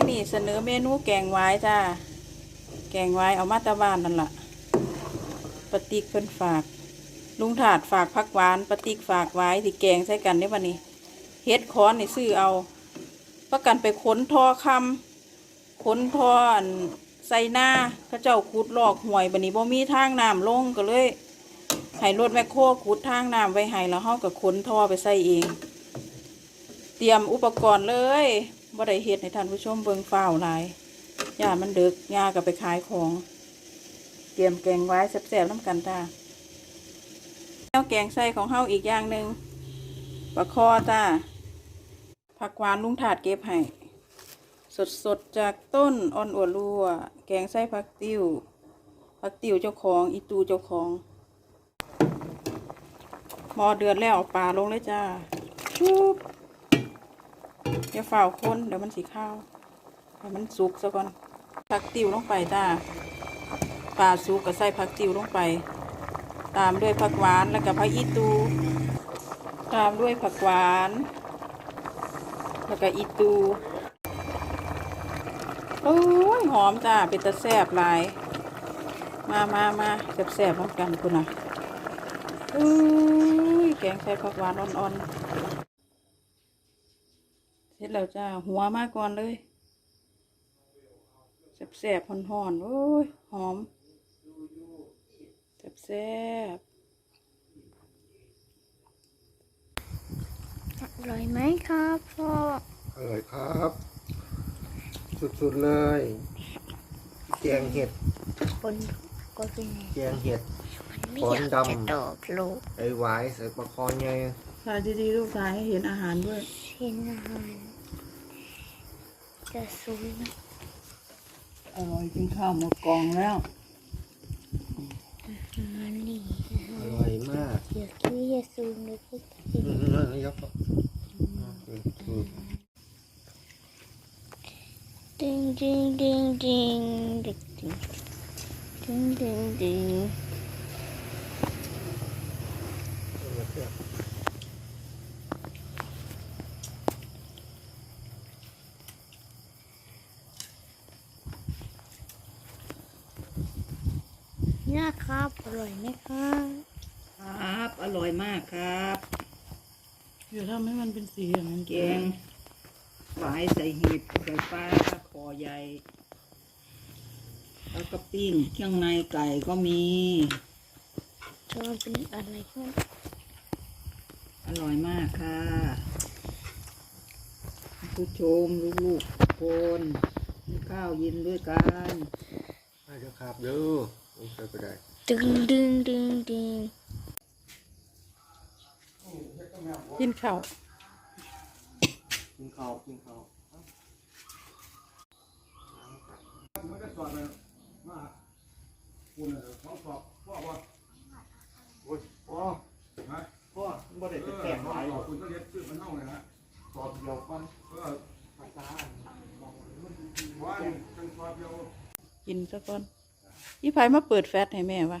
งนี่เสนอเมนูแกงไว้จ้า แกงไว้เอามาตาบ้านนั่นล่ะปะติกเพิ่นฝาก ลุงถาดฝากพักหวานปะติกฝากไว้ที่แกงใส่กันได้บันนี้เฮ็ดคอนนี่ซื้อเอาประกันไปค้นทอคำค้นทอนใส่หน้าเขาเจ้าขุดลอกห่วยบันนี้บ่มีทางน้ำลงก็เลยให้รถแมคโครขุดทางน้ำไว้ให้แล้วเฮาก็ค้นท่อไปใส่เอง เตรียมอุปกรณ์เลย บ่ได้เฮ็ดให้ท่านผู้ชมเบิ่งฟ้าวหลายย่ามันดึกย่าก็ไปขายของ เตรียมแกงไว้แซ่บๆน้ำกันจ้าแนวแกงใส่ของเฮาอีกอย่างหนึ่งปลาคอจ้าผักหวานลุงถาดเก็บให้สดๆจากต้นอ่อนอัวรัว แกงไส้ผักติ้วผักติ้วเจ้าของ อีตูเจ้าของหมอเดือดแล้วเอาปลาลงเลยจ้าชุบ อย่าฝ่าวคนเดี๋ยวมันสีข้าวให้มันสุกซะก่อนผักติ้วลงไปจ้าปลาสุกก็ใส่ผักติ้วลงไป ตามด้วยผักหวานแล้วก็ผักอีตู ตามด้วยผักหวาน แล้วก็อีตูโอ้ยหอมจ้าเป็นตะแซบหลาย มามามาแซบแซบพร้อมกันคุณนะอุ้ยแกงใส่ผักหวานอ่อนๆ เสร็จแล้วจ้า หัวมาก่อนเลยแซบแซบๆห่อนๆโอ้ย หอมแซบแซบอร่อยไหมครับพ่อ อร่อยครับ สุดๆเลย แกงเห็ดคนก็เป็นไงแกงเห็ดไม่ฝอนยากดำจะตอบลูกไอ้หวายใส่ปลาคอไงๆถ่ายดีๆลูกถ่ายให้เห็นอาหารด้วย เช่นอาหารจะซูมนะอร่อยกินข้าวหมดกล่องแล้ว อาหารนี่อร่อยมากเดี๋ยวที่จะซูมเลยพูดอืมนั่นยกอืมอืมดิงดิงดิงดิงดิงดิงดิงดิง นี่ครับอร่อยไหมครับครับ อร่อยมากครับ เดี๋ยวทำให้มันเป็นสีอย่างนั้นแกงหวายใส่เห็ดใส่ปลาคอใหญ่ แล้วก็ปิ้งเครื่องในไก่ก็มีจะมันเป็นอะไรครับอร่อยมากค่ะ ผู้ชมลูกๆทุกคนกินข้าวเย็นด้วยกันได้แล้วครับเด้อ ดึงดึงดึงดึงกินข้าวกินข้าวกินข้าวมันก็สอนเลยมาคุณเออของสอบพ่อว่าโอ้ยพ่อฮะพ่อมันบ่ได้เป็นแต่งหลายคุณต้องเรียนชื่อมันเท่าเลยนะสอบเดียวกันเออภาษาว่าจังสอบเดียวกินซะก่อน อีไผมาเปิดแฟตให้แม่วะ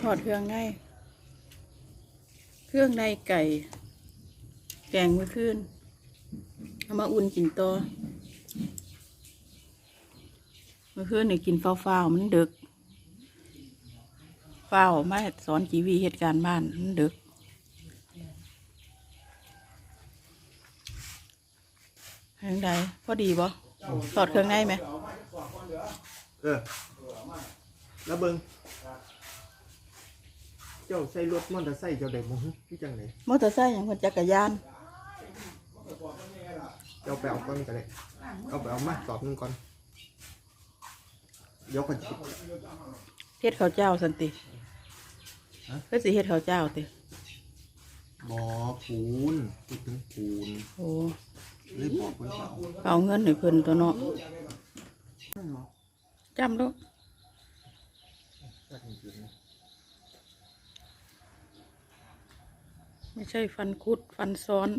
ถอดเครื่องในเครื่องในไก่ แกงมื้อคืนเอามาอุ่นกินต่อเมื่อคืนนี่กินฟ้าวๆมันดึกฟ้าวมาสอนจีวีเหตุการณ์บ้านมันดึกทางใดพอดีบ่ถอดเครื่องในไหม เออ แล้วเบิ่งเจ้าใส่รถมอเตอร์ไซค์เจ้าได้บ่ฮึพี่จังได๋มอเตอร์ไซค์อย่างคนจักรยาน เจ้าไปเอาก่อนก็ได้เอาไปเอามาสอบหนึงก่อนยกกันจิเฮ็ดข้าวเจ้าสันติเพื่อสิเฮ็ดข้าวเจ้าติบ่อปูนพูดถึงปูนโอ้เลยบอกเพิ่นว่าเอาเอาเงินให้เพิ่นตัวเนาะ จำลูกจักจริงไม่ใช่ฟันคุด ฟันซ้อน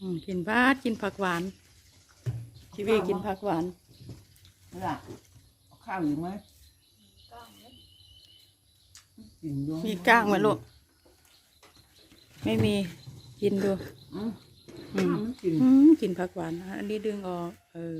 อืมกินบาดกินผักหวานชีวีกินผักหวานล่ะเอาข้าวอยู่ไหมกินกินด้วยมีก้างไหมลูก ไม่มี กินดูเอ้าอืมมันกิน อืมกินผักหวานนะอันนี้ดึงออกเออ